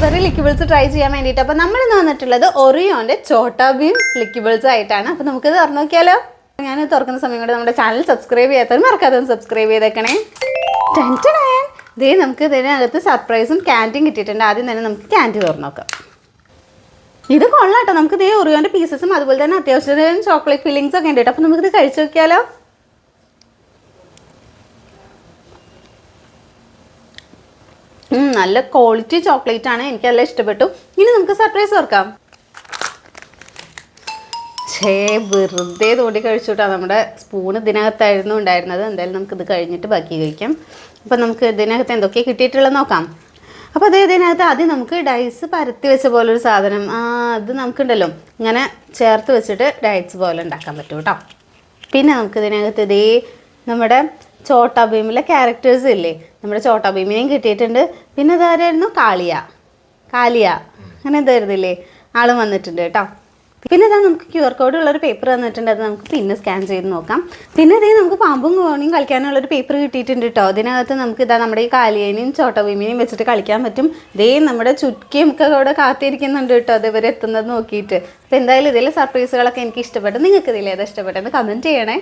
Raspberry liquids try ചെയ്യാൻ വേണ്ടിയിട്ട്. അപ്പോൾ നമ്മൾ ഇന്ന് വന്നിട്ടുള്ളത് ഒറിയോന്റെ ചോട്ടാ ബീം ലിക്വിഡ്സ് ആയിട്ടാണ്. അപ്പോൾ നമുക്കിത് തുറന്നു നോക്കിയാലോ? ഞാൻ തുറക്കുന്ന സമയം കൊണ്ട് നമ്മുടെ ചാനൽ സബ്സ്ക്രൈബ് ചെയ്യാത്തവർ മറക്കാതെ സബ്സ്ക്രൈബ് ചെയ്തേക്കണേ. ടെൻഷൻ ആയാൽ ദേ നമുക്ക് ഇതിനകത്ത് സർപ്രൈസും ക്യാന്റീൻ കിട്ടിയിട്ടുണ്ട്. ആദ്യം തന്നെ നമുക്ക് ക്യാന്റീൻ തുറന്നു നോക്കാം. ഇത് കൊള്ളാട്ടോ നമുക്ക് ഇതേ ഒറിയോന്റെ പീസസും അതുപോലെ തന്നെ അത്യാവശ്യം ചോക്ലേറ്റ് ഫില്ലിങ്സ് ഒക്കെ ഉണ്ട് കേട്ടോ. അപ്പോൾ നമുക്കിത് കഴിച്ചു നോക്കിയാലോ? നല്ല ക്വാളിറ്റി ചോക്ലേറ്റ് ആണ്. എനിക്ക് നല്ല ഇഷ്ടപ്പെട്ടു. ഇനി നമുക്ക് സർപ്രൈസ് ഓർക്കാം. ഛേ വെറുതെ തോണ്ടി കഴിച്ചുട്ടാ. നമ്മുടെ സ്പൂൺ ഇതിനകത്തായിരുന്നു ഉണ്ടായിരുന്നത്. എന്തായാലും നമുക്ക് ഇത് കഴിഞ്ഞിട്ട് ബാക്കി കഴിക്കാം. അപ്പം നമുക്ക് ഇതിനകത്ത് എന്തൊക്കെ കിട്ടിയിട്ടുള്ളത് നോക്കാം. അപ്പോൾ അതേ ഇതിനകത്ത് ആദ്യം നമുക്ക് ഡൈസ് പരത്തി വെച്ച പോലെ ഒരു സാധനം. ആ അത് നമുക്കുണ്ടല്ലോ. ഇങ്ങനെ ചേർത്ത് വെച്ചിട്ട് ഡൈസ് പോലെ ഉണ്ടാക്കാൻ പറ്റും കേട്ടോ. പിന്നെ നമുക്ക് ഇതിനകത്ത് ഇതേ നമ്മുടെ ചോട്ടാ ഭീമിലെ ക്യാരക്ടേഴ്സ് ഇല്ലേ? നമ്മുടെ ചോട്ടാ ഭീമിനെയും കിട്ടിയിട്ടുണ്ട്. പിന്നെ ഇതാരായിരുന്നു കാളിയ. കാലിയ അങ്ങനെ എന്തായിരുന്നില്ലേ ആളും വന്നിട്ടുണ്ട് കേട്ടോ. പിന്നെ ഇതാ നമുക്ക് ക്യു ആർ കോഡ് ഉള്ളൊരു പേപ്പർ തന്നിട്ടുണ്ട്. അത് നമുക്ക് പിന്നെ സ്കാൻ ചെയ്ത് നോക്കാം. പിന്നെ ഇതേ നമുക്ക് പാമ്പും കോണിയും കളിക്കാനുള്ളൊരു പേപ്പർ കിട്ടിയിട്ടുണ്ട് കേട്ടോ. അതിനകത്ത് നമുക്ക് ഇതാ നമ്മുടെ ഈ കാലിയേനെയും ചോട്ടഭീമിനെയും വെച്ചിട്ട് കളിക്കാൻ പറ്റും. ഇതേ നമ്മുടെ ചുറ്റിയും ഒക്കെ അവിടെ കാത്തിരിക്കുന്നുണ്ട് കേട്ടോ. അതേപോലെ എത്തുന്നത് നോക്കിയിട്ട്. അപ്പോൾ എന്തായാലും ഇതിലെ സർപ്രൈസുകളൊക്കെ എനിക്ക് ഇഷ്ടപ്പെട്ടു. നിങ്ങൾക്ക് ഇതിലേതാ ഇഷ്ടപ്പെട്ടെന്ന് കമന്റ് ചെയ്യണേ.